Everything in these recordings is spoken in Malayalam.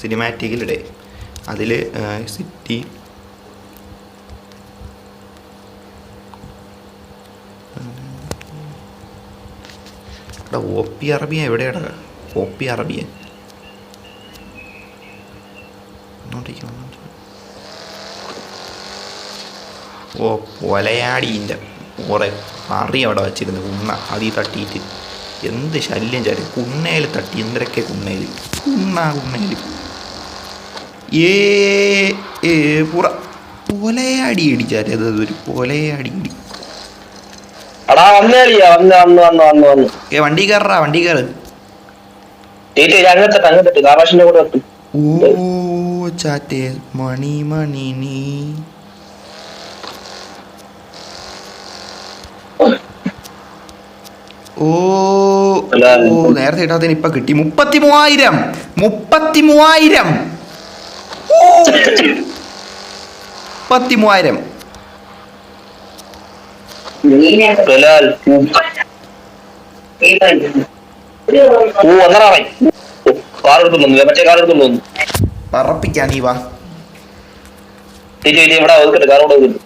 സിനിമാറ്റിക്കിലിടെ അതിൽ സിറ്റി. എടാ ഒ പി അറബിയ എവിടെയാടാ? O P Arabiya. ഓ പൊലയാടീന്റെ കുറെ അറി അവിടെ വച്ചിരുന്നു. കുണ്ണ അതി തട്ടിയിട്ട് എന്ത് ശല്യം ചാരി കുണ്ണയിൽ തട്ടി. എന്തൊക്കെ കുണ്ണയിൽ കുണ്ണ കുണ്ണയിൽ ഏ ഏ പുറ. അടി ഇടിച്ചാരി അത് ഒരു പോലെ അടി അടി ഏ വണ്ടി കയറാ വണ്ടി കയറ് ഓ ചാറ്റേ മണി മണി നീ. ഓ ഓ നേരത്തെ ഇട്ടാത്തതിന് ഇപ്പൊ കിട്ടി. മുപ്പത്തി മൂവായിരം മുപ്പത്തി മൂവായിരം ഓ, മുപ്പത്തി മൂവായിരം പറപ്പിക്കാൻ നീ വാ ഇവിടെ ഒതുക്കട്ടെ കാർ കൂടെ ഒതുക്കട്ടെ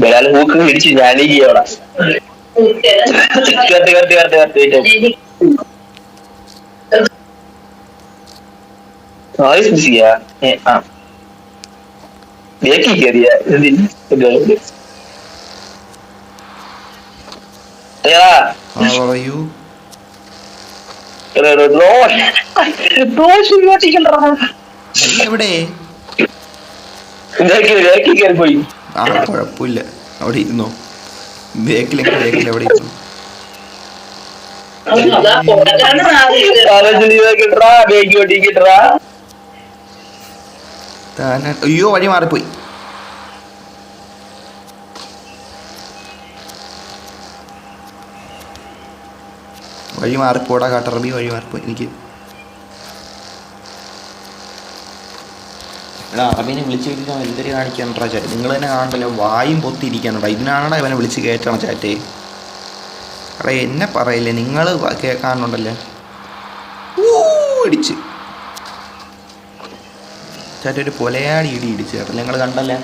ബലാൽ ഹൂക്ക് പിടിച്ച് ഞാനീ പറയൂ ദോഷം. ഇങ്ങോട്ടേക്കണ്ടാ നീ എവിടെ? പോയി. ആ കുഴപ്പമില്ല. അവിടെ ഇരുന്നോ. ബേക്കിലെങ്കിൽ ബേക്കിൽ അവിടെ ഇരുന്നു? അയ്യോ വഴി മാറിപ്പോയി. വഴി മാറിപ്പോടാ കാട്ടറബി വഴി മാറിപ്പോയി. എനിക്ക് എടാ അറബീനെ വിളിച്ച് അവൻ എന്തൊരു കാണിക്കാണ്ടാ ചാറ്റ് നിങ്ങൾ തന്നെ കാണണ്ടല്ലോ വായും പൊത്തിയിരിക്കാനുണ്ടോ ഇതിനാണോ ഇവനെ വിളിച്ച് കയറ്റണം ചാറ്റ് എടാ എന്നെ പറയില്ലേ നിങ്ങൾ കാണുന്നുണ്ടല്ലേ ഊ ഇടിച്ച്. ചാറ്റ ഒരു പൊലയാടി ഇടി ഇടിച്ച്. ചേട്ടാ നിങ്ങൾ കണ്ടല്ലേ?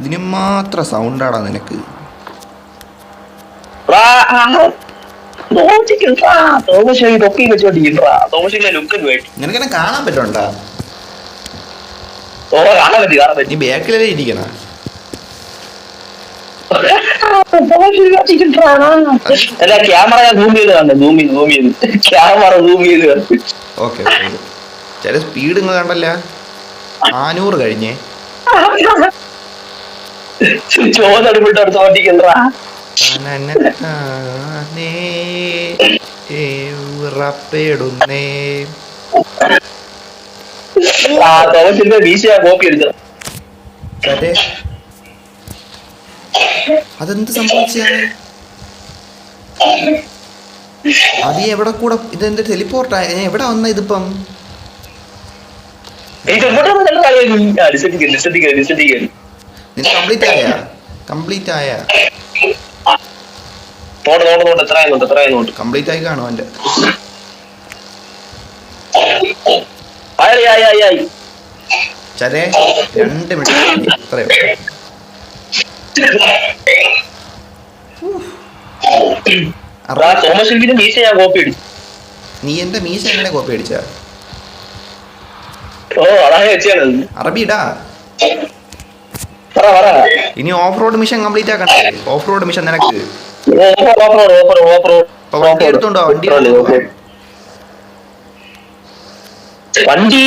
ഇതിന് മാത്രം സൗണ്ടാടാ നിനക്ക്. തോമശ്ശേരി ലുക്കിന് വേണ്ടി കാണാൻ പറ്റുണ്ടോ ഓ കാണാൻ പറ്റി കാണാൻ പറ്റി. നീ ബാക്കിലല്ലേ ഇരിക്കണ? അല്ല ക്യാമറ ഞാൻ സൂം ചെയ്ത് കണ്ടു. സൂം ചെയ്ത് സൂം ചെയ്ത്. ക്യാമറ സൂം ചെയ്ത് കണ്ടു. ഓക്കെ ചില സ്പീഡ് നിങ്ങൾ കണ്ടല്ല. നാനൂറ് കഴിഞ്ഞേ. ചോദടുപ്പിട്ട് ഏ ഉറപ്പിടുന്നേ. അതെ. അതെന്ത് സംഭവിച്ചാണ് അത് എവിടെ കൂടെ ഇതെന്റെ ടെലിപ്പോർട്ടായ എവിടെ വന്ന ഇതിപ്പം? കംപ്ലീറ്റ് ആയ? കംപ്ലീറ്റ് ആയ? എത്ര എത്ര കംപ്ലീറ്റ് ആയി കാണും എന്റെ ആയി ആയി ആയി ആയി. ചരേ രണ്ട് മിനിറ്റ്. എത്രയോ ഞാൻ കോപ്പി നീ എന്റെ മീശ എങ്ങനെ കോപ്പി അടിച്ച? ഓ അതാണ് വെച്ചാണ് അറബിടാ ഇനി ഓഫ് റോഡ് മിഷൻ കംപ്ലീറ്റ് ആക്കണ്ടേ? ഓഫ് റോഡ് മിഷൻ നിനക്ക്. അപ്പൊ വണ്ടി വണ്ടി വണ്ടി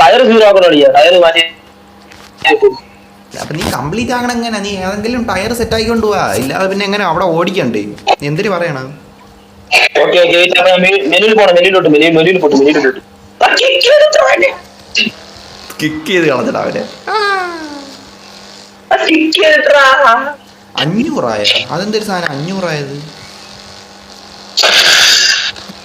ടയർ സീറോ ടയർ മാറ്റി അപ്പൊ നീ കംപ്ലീറ്റ് ആകണം എങ്ങനെ? നീ ഏതെങ്കിലും ടയർ സെറ്റ് ആയിക്കൊണ്ട് പോവാ ഇല്ലാതെ പിന്നെ എങ്ങനെ അവിടെ ഓടിക്കണ്ടേ? നീ എന്തിനു പറയണം? കിക്ക് ചെയ്ത് കളഞ്ഞിട്ടാ അവരെ. അഞ്ഞൂറായ? അതെന്തൊരു സാധനം? അഞ്ഞൂറായത് ഉഫ്, ചാറ്റെ കാര്യം പറഞ്ഞു അതല്ല, kick ചെയ്ത് വിട്ടു. അലപ്പുപോലെ ചാക്കെ kick ചെയ്ത് വിട്ടു അങ്ങോട്ട് തന്നെ, kick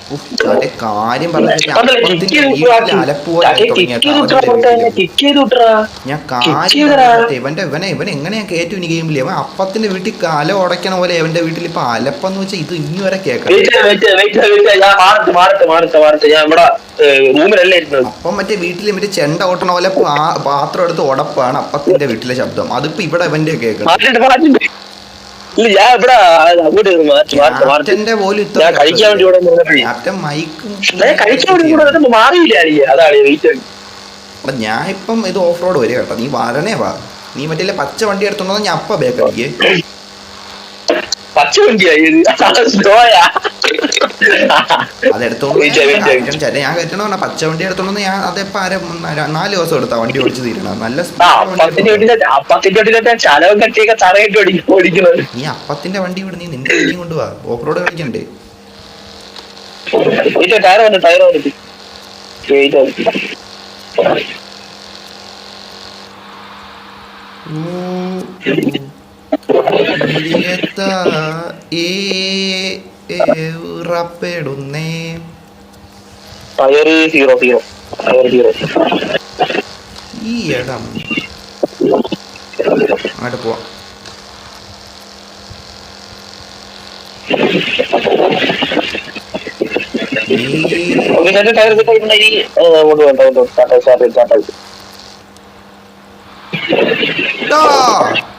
ചെയ്ത് വിട്ടുടാ. ഞാൻ കാര്യം ചെയ്തെടാ. പറഞ്ഞിട്ട് ഇവന്റെ ഇവനെ ഇവൻ എങ്ങനെയാ കയറ്റും ഇനി ഗെയിമിൽ അവൻ അപ്പത്തിന്റെ വീട്ടിൽ കല ഉടയ്ക്കണ പോലെ അവന്റെ വീട്ടിൽ ഇപ്പൊ അലപ്പെന്ന് വെച്ചാൽ ഇത് ഇനി വരെ കേൾക്കാം അപ്പം മറ്റേ വീട്ടിൽ മറ്റേ ചെണ്ട ഓട്ടണ പോലെ പാത്രം എടുത്ത് ഉടപ്പാണ് അപ്പത്തിന്റെ വീട്ടിലെ ശബ്ദം. അതിപ്പോ ഇവിടെ ഇവന്റെ മാറ്റിട്ട് ഇല്ല ഞാൻ ഇവിടെ അങ്ങോട്ട് ഇരുന്ന് മാറ്റി മാറ്റി മാറ്റി. ക്യാപ്റ്റന്റെ പോലും ഞാൻ കഴിക്കാൻ വേണ്ടി ഇവിടെ ഞാൻ കഴിക്കാൻ വേണ്ടി ഇവിടെ മാറിയില്ല അതാണ് വെയിറ്റ്. അപ്പൊ ഞാൻ ഇപ്പം ഇത് ഓഫ് റോഡ് വരിക കേട്ടോ. നീ വരണേ വാ. നീ മറ്റേ പച്ച വണ്ടി എടുത്തോണ്ടോ ഞാൻ അപ്പ ബേക്കടിക്ക് പച്ച വണ്ടിയായി സ്ലോയാ അതെടുത്തോണ്ട് ഞാൻ കയറ്റണോ പറഞ്ഞ പച്ച വണ്ടി എടുത്തോണ്ട് ഞാൻ അതെപ്പോ നാല് ദിവസം എടുത്താ വണ്ടി ഓടിച്ചു തീരണം നല്ല നീ അപ്പത്തിന്റെ വണ്ടി വിട് നീ നിന്റെ വണ്ടിയും കൊണ്ടുവാ ഓഫ് റോഡ് കളിക്കണ്ടേ? ടയർ വന്നു tyre ഉറപ്പെടുന്നേ tyre zero zero tyre zero ഈ ഇടം അങ്ങോട്ട് പോവാം ടയർ സെറ്റ് ആയിട്ടുണ്ടെങ്കിൽ അങ്ങോട്ട്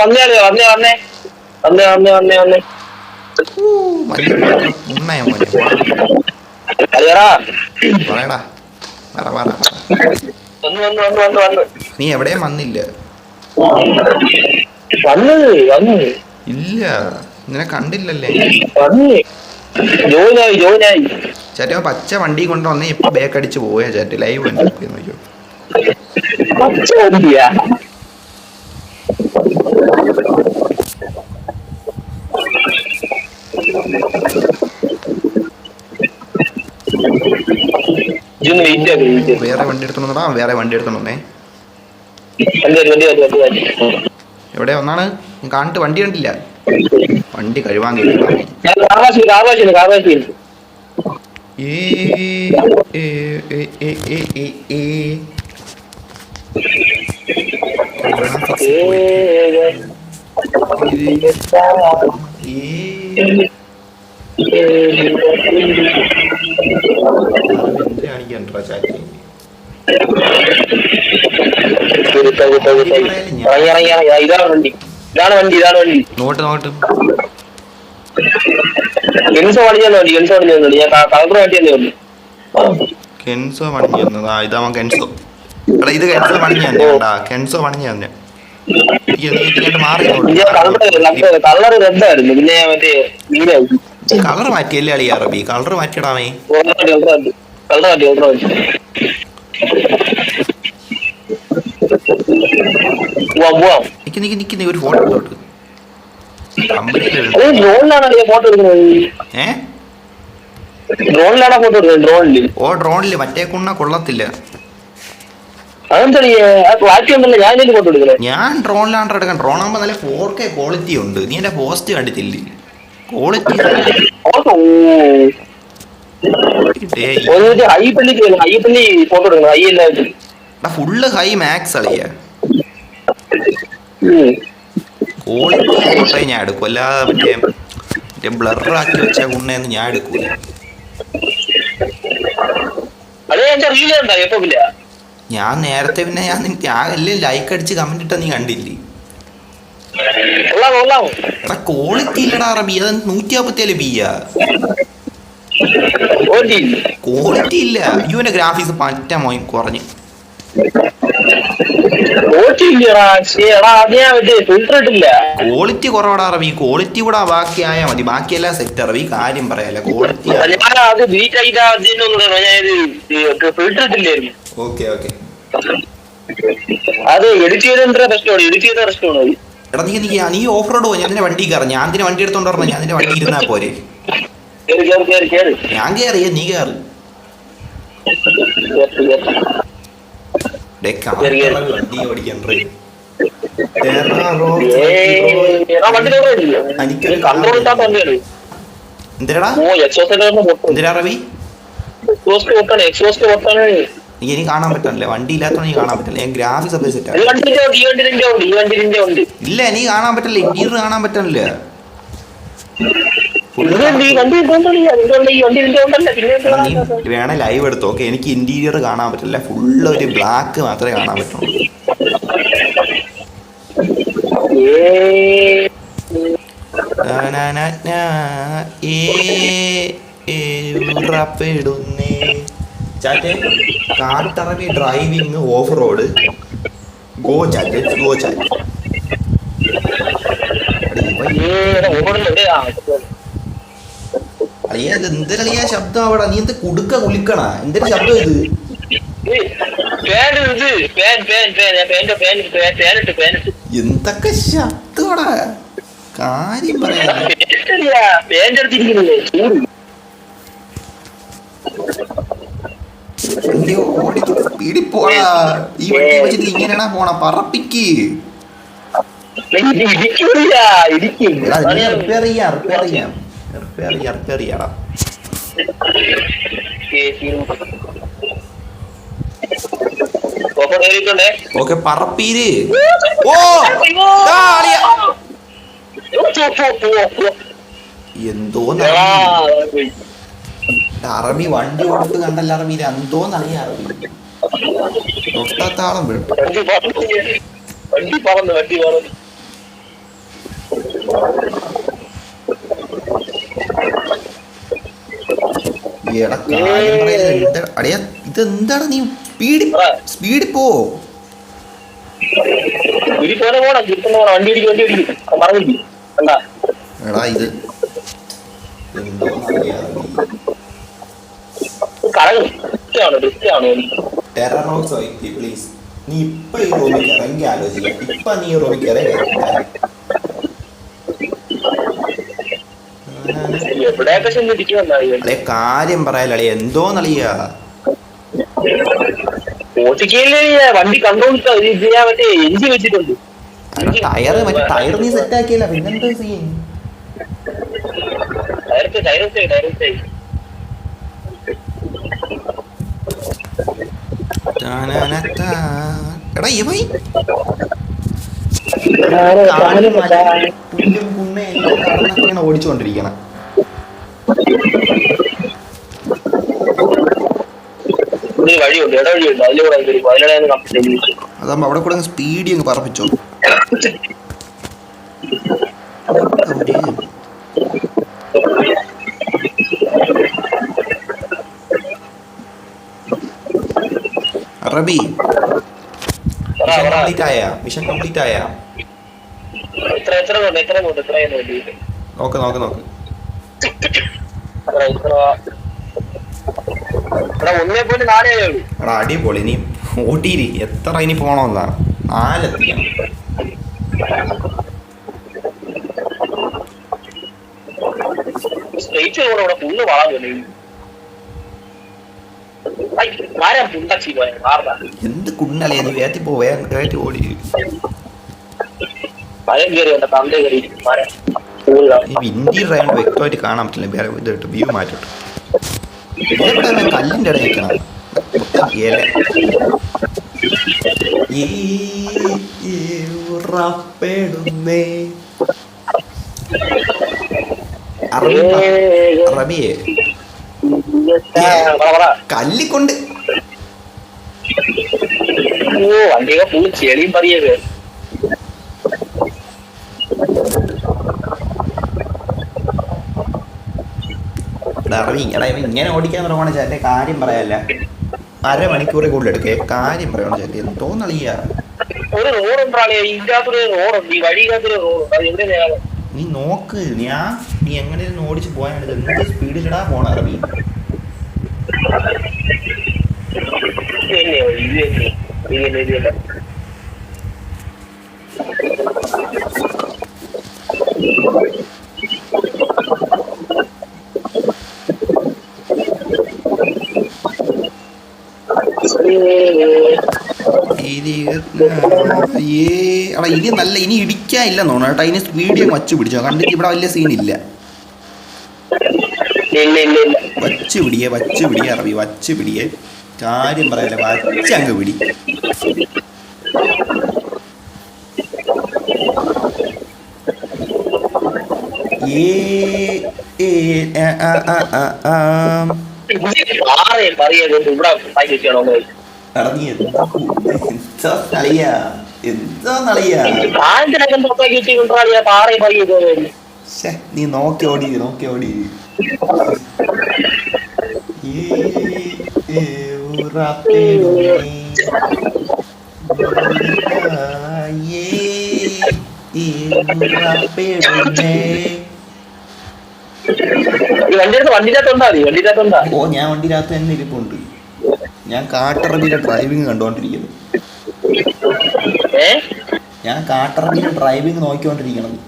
വന്നേ വന്നേ വന്നേ. വന്നേ ഊ, മഞ്ഞ പാത്രം ഉണ്ണയ പറയടാ. പറ പറ. നീ എവിടെയും വന്നില്ല. വന്ന് വന്ന്. ഇല്ല. നിന്നെ കണ്ടില്ലല്ലേ? ചേട്ടാ പച്ച വണ്ടി കൊണ്ട് വന്നേ ഇപ്പൊ ബേക്ക് അടിച്ച് പോയാ ചേട്ടി ലൈവ് കണ്ടു. നോക്കിയോ? വേറെ വണ്ടി എടുത്തോണ്ടാ വേറെ വണ്ടി എടുത്തോണ്ടേ. എവിടെ? ഒന്നാണ്. കാണിട്ട് വണ്ടി കണ്ടില്ല. വണ്ടി കഴിവാൻ ഏ. കാണിക്കണ്ടാ ചാറ്റ് ഇതാണ് വണ്ടി ഇതാണ് വണ്ടി ഇതാണ് വണ്ടി നോട്ട് നോട്ട് കെൻസോ പണിഞ്ഞു വണ്ടി കെൻസോ വണ്ടി ഞാൻ കളർ മാറ്റി തന്നെ വന്നു കെൻസോ പണിഞ്ഞു തന്നത്. ആ ഇതാ കെൻസോ എടാ ഇത് കെൻസോ പണിഞ്ഞു തന്നെ കേട്ടാ. കെൻസോ പണിഞ്ഞു തന്നെ മാറി കളർ റെഡായിരുന്നു. പിന്നെ മറ്റേ നീലായി കളർ മാറ്റിയല്ലേ അളി അറബി കളർ മാറ്റിയിടാമേ നിക്ക് നിക്ക് നിക്ക് ഒരു ഫോട്ടോ എടുത്തോട്ട്. ഓ ഡ്രോണിൽ. മറ്റേ കുണ്ണ കൊള്ളത്തില്ല. ഞാൻ ഡ്രോണിലാണ് എടുക്കാൻ. ഡ്രോൺ ആകുമ്പോ നല്ല ഫോർ കെ ക്വാളിറ്റി ഉണ്ട്. നീ എന്റെ പോസ്റ്റ് കണ്ടിട്ടില്ലേ? ക്വാളിറ്റി ഫുള്ള് ഹൈ മാക്സ് അളിയ. ക്വാളിറ്റി ഫോട്ടോ ഞാൻ എടുക്കും. അല്ലാതെ മറ്റേ മറ്റേ ബ്ലറാക്കി വെച്ച കുണ്ണയൊന്നും ഞാൻ എടുക്കൂല. ഞാൻ നേരത്തെ പിന്നെ ഞാൻ നിനക്ക് ഞാൻ എല്ലാം ലൈക്ക് അടിച്ച് കമന്റ് ഇട്ടാ നീ കണ്ടില്ലേ? ക്വാളിറ്റി ഇല്ലടാ റബി അത് നൂറ്റി നാപ്പത്തിയേഴ് ബിയാ ഓടി ക്വാളിറ്റി ഇല്ല. യുവിന്റെ ഗ്രാഫിക്സ് പറ്റ മോയും കുറഞ്ഞ്. ക്വാളിറ്റി കുറവാടാ അറബി ക്വാളിറ്റി കൂടെ ബാക്കി ആയാൽ മതി. ബാക്കിയെല്ലാം സെറ്റ് അറബി കാര്യം പറയാല്ല. ക്വാളിറ്റി ഓക്കെ ഓക്കെ അത് എഡിറ്റ് ചെയ്തതിന്റെ പ്രശ്നമാണ്? എഡിറ്റ് ചെയ്ത പ്രശ്നമാണ് എടാ നീ നീ നീ ഓഫ് റോഡ് പോയി. ഞാൻ നിന്റെ വണ്ടി കയറി. ഞാൻ നിന്റെ വണ്ടി എടുത്തോണ്ട് പറഞ്ഞു ഞാൻ നിന്റെ വണ്ടി ഇരുന്നാ പോരെ. ഞാൻ കയറിയ നീ കയറി. വണ്ടി ഓടിക്കാൻ എന്തിനാടാ? എന്തിനാ റവി? എക്സോസ്റ്റ് എക്സോസ്റ്റ് നീ എനിക്ക് കാണാൻ പറ്റണില്ല വണ്ടി ഇല്ലാത്തോണ്ട് നീ കാണാൻ പറ്റില്ല. ഞാൻ ഗ്രാഫിക്സ് ഒക്കെ സെറ്റ് ഇല്ല നീ കാണാൻ പറ്റില്ല. ഇന്റീരിയർ കാണാൻ പറ്റണില്ല? വേണേ ലൈവ് എടുത്ത്? ഓക്കെ എനിക്ക് ഇന്റീരിയർ കാണാൻ പറ്റില്ല. ഫുള്ള് ഒരു ബ്ലാക്ക് മാത്രമേ കാണാൻ പറ്റുള്ളൂ. ഏ, ഏ, ഉറപ്പിടുന്നേ. ചാറ്റെ കാട്ടറവി driving off road go chat. Go chat? അളിയ ഇത് എന്തിനളിയാ ശബ്ദം അവിടെ. നീ എന്ത് കുടുക്ക കുളിക്കണ എന്തൊരു ശബ്ദം ഇത്? എന്തൊക്കെ ശബ്ദമാടാ കാര്യം പറയാ. ഓടി പോടാ. ഈ വണ്ടി വെച്ചിട്ട് ഇങ്ങനെയാണാ പോണ? പറപ്പിക്ക്. ഇത് ഇടിക്കൂല ഇടിക്കും. എടാ അതാണ് നീ ഞാൻ- റിപ്പയർ ചെയ്യാം റിപ്പയർ ചെയ്യാം. റിപ്പയർ ചെയ്യാം റിപ്പയർ ചെയ്യാടാ ഒപ്പം കയറിയിട്ടുണ്ടേ ഓക്കെ പറപ്പീര്. ഓ. എന്തോ അറബി വണ്ടി കൊടുത്ത് കണ്ടല്ല അറബി? ഇത് എന്തോന്നറിയാ അറബി. തൊട്ടത്താളം വീഴും. വണ്ടി പറന്നു വണ്ടി പറന്നു എന്താ- എന്താണ് നീ സ്പീഡ് സ്പീഡിൽ പോ. എടാ ഇത് പോണം തിരിച്ചു പോണം വണ്ടി ഇടിക്കും വണ്ടി ഇടിക്കും പറഞ്ഞില്ല കണ്ടാ എടാ ഇത് എന്തോന്നറിയാ പ്ലീസ് നീ ഇപ്പൊ ഈ റൂമിൽ ഇറങ്ങി ആലോചിക്കാം. ഇപ്പൊ നീ റൂമിൽ ഇറങ്ങി അളെ കാര്യം പറയാലി എന്തോന്നളിയാ? നളിയ വണ്ടി വെച്ചിട്ടുണ്ട്. ടയറ് മറ്റേ ടയർ നീ സെറ്റ് ആക്കിയല്ല. പിന്നെന്താ സീൻ ടയർ ടയർ ഡയറക്റ്റ് എടാ ഇവൻ പുല്ലും കുണ്ണ എല്ലാം ഓടിച്ചുകൊണ്ടിരിക്കണം ഒരു വഴിയുണ്ട് ഇട വഴിയുണ്ട് അതിലൂടെ വരും ചെയ്തു അതാകുമ്പോ അവിടെ കൂടെ സ്പീഡി അങ്ങ് പറപ്പിച്ചോ അറബി മിഷൻ കംപ്ലീറ്റ് ആയ? മിഷൻ കംപ്ലീറ്റ് ആയ? നോക്ക് നോക്ക് നോക്ക് എടാ അടിപൊളി. നീ ഓട്ടിയിരി എത്ര ഇനി പോണോന്നാ? നാലെത്തിയാണ് ഇവിടെ ഫുള്ള് വളവില്ലേ എന്ത് കുണ്ണലേ നീ? വേത്തി പോ വേഗം വേറ്റി ഓടി. ഇന്റീരിയർ ആയതുകൊണ്ട് വ്യക്തമായിട്ട് കാണാൻ പറ്റില്ല. വേറെ ഇതായിട്ട് വ്യൂ മാറ്റിട്ട് കല്ലിന്റെ ഇടയിൽ നിൽക്കണം. ഈ ഉറപ്പെടുന്നേ. അറബിയെ. കല്ലിക്കൊണ്ട്. ഓ വണ്ടിയൊക്കെ ഫുള്ള് ചെളിയും ഇവൻ ഇങ്ങനെ ഓടിക്കാൻ തുടങ്ങണ ചേട്ടൻ കാര്യം പറയാല്ല. അരമണിക്കൂറിൽ കൂടുതൽ എടുക്കേ. കാര്യം പറയണം ചേട്ടൻ എന്തോ ഒരു റോഡ് ഉണ്ടാളെ ഇതിനകത്തൊരു റോഡുണ്ട് ഈ വഴിക്കകത്തൊരു റോഡുണ്ട് നീ നോക്ക്. ഞാൻ നീ എങ്ങനെ ഓടിച്ചു പോയാണിത് എന്ത് സ്പീഡിലിടാ പോണ അറബി ഏ എടാ ഇനി നല്ല ഇനി ഇടിക്കാനില്ല തോന്നുന്നു കേട്ടോ. ഇനി സ്പീഡിയം വച്ചു പിടിച്ചോ. കണ്ടിട്ട് ഇവിടെ വലിയ സീനില്ല വച്ച് പിടിയെ വച്ച് പിടിയെ അറബി വച്ച് പിടിയെ കാര്യം പറയല വച്ച് അങ്ങ് പിടി നീ നോക്കി ഓടി നോക്കി ഓടി. ഓ ഞാൻ വണ്ടിയിനകത്ത് തന്നെ ഇരിപ്പുണ്ട്. ഞാൻ കാട്ടറബിയുടെ ഡ്രൈവിംഗ് കണ്ടുകൊണ്ടിരിക്കുന്നു ഞാൻ കാട്ടറബിയുടെ ഡ്രൈവിംഗ് നോക്കിക്കൊണ്ടിരിക്കണം രഹത്താ,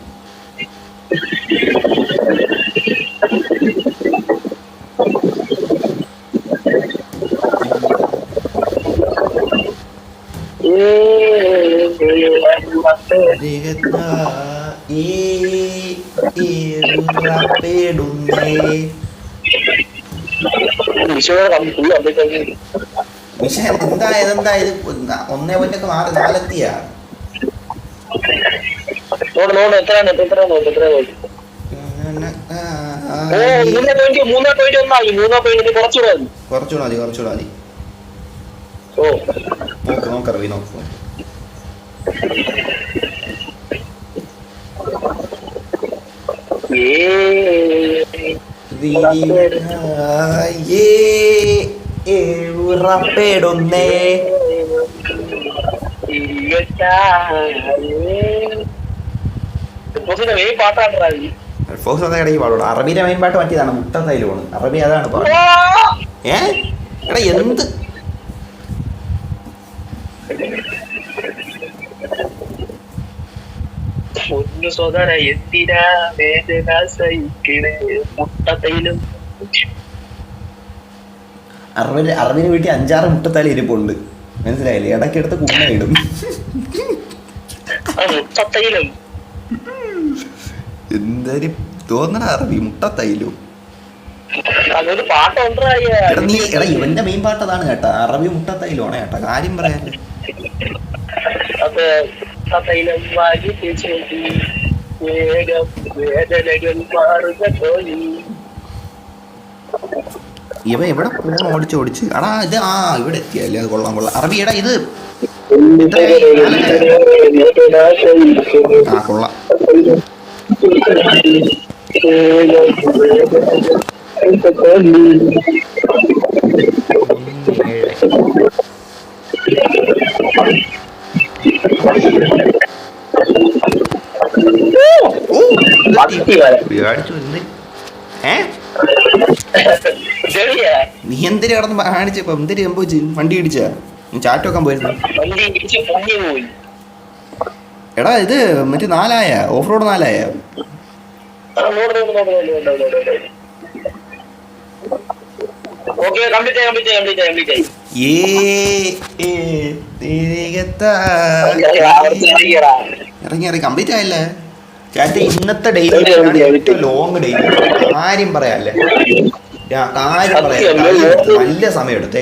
ഏ, ഏ, ഉറപ്പിടുന്നേ. വിഷയം എന്താ ഇതെന്താ ഇത് ഒന്നേ പൊന്നൊക്കെ നാല് നാലെത്തിയാ? പോയിന്റ് പോയിന്റ് പോയിന്റ് കുറച്ചുകൂടെ മതി കുറച്ചുകൂടെ മതി. ഓ. നോക്ക് കറവി നോക്കും ഉറപ്പിടുന്നേ ഈ പാട്ടാണ്ടാ ഫോക്സ് അതാ. ഇടയ്ക്ക് പാടോളൂ അറബിയുടെ മെയിൻ പാട്ട് മറ്റേതാണ് തൈലുകൊണ്ട് അറബി അതാണ് പാട്ട് ഏ? എടാ എന്ത് ഒന്ന് സോദര എന്തിനാ വേദന സഹിക്കണേ? മുട്ടത്തയിലും അറബിന് അറബിന് വീട്ടിൽ അഞ്ചാറ് മുട്ടത്തല ഇരിപ്പുണ്ട്. മനസ്സിലായില്ലേ? ഇടയ്ക്കെടുത്ത് കുണ്ണയിടും ആ മുട്ടത്തയിലും എന്തൊരു തോന്നണ അറബി മുട്ടത്തൈലും? നീ എടാ ഇവന്റെ മെയിൻ പാട്ട് അതാണ് കേട്ടാ. അറബി മുട്ടത്തൈലാണ് കേട്ടാ. കാര്യം പറയാല്ലേ മുട്ടത്തയിലും വാങ്ങി ചേച്ചി വേഗം വേദനകൾ മാറുക തോന്നി. ഇവ എവിടെ പോകണം ഓടിച്ച് ഓടിച്ച്. അടാ ഇത് ആ ഇവിടെ എത്തിയല്ലേ? അത് കൊള്ളാം കൊള്ളാം. അറബി എടാ ഇത്. ആ കൊള്ളാം. ഓ, ഭക്തി വരെ. വിചാരിച്ചു എന്ത് ഏ ശരിയാ നീ എന്തിനു കടന്ന് കാണിച്ചപ്പോ എന്തിനു സംഭവിച്ചു വണ്ടി ഇടിച്ചാ ചാറ്റൊക്കാൻ പോയിരുന്നു. വണ്ടി ഇടിച്ച് പൊങ്ങി പോയി. എടാ ഇത് മറ്റേ നാലായ. Off road നാലായ. Okay complete complete complete complete ആയി. ഇറങ്ങി ഇറങ്ങി കംപ്ലീറ്റ് ആയല്ലേ? ചേട്ടൻ ഇന്നത്തെ ഡെയിലി ഏറ്റവും ലോങ് ഡെയിലി കാര്യം പറയാല്ലേ? കാര്യം പറയാം. നല്ല സമയം എടുത്തേ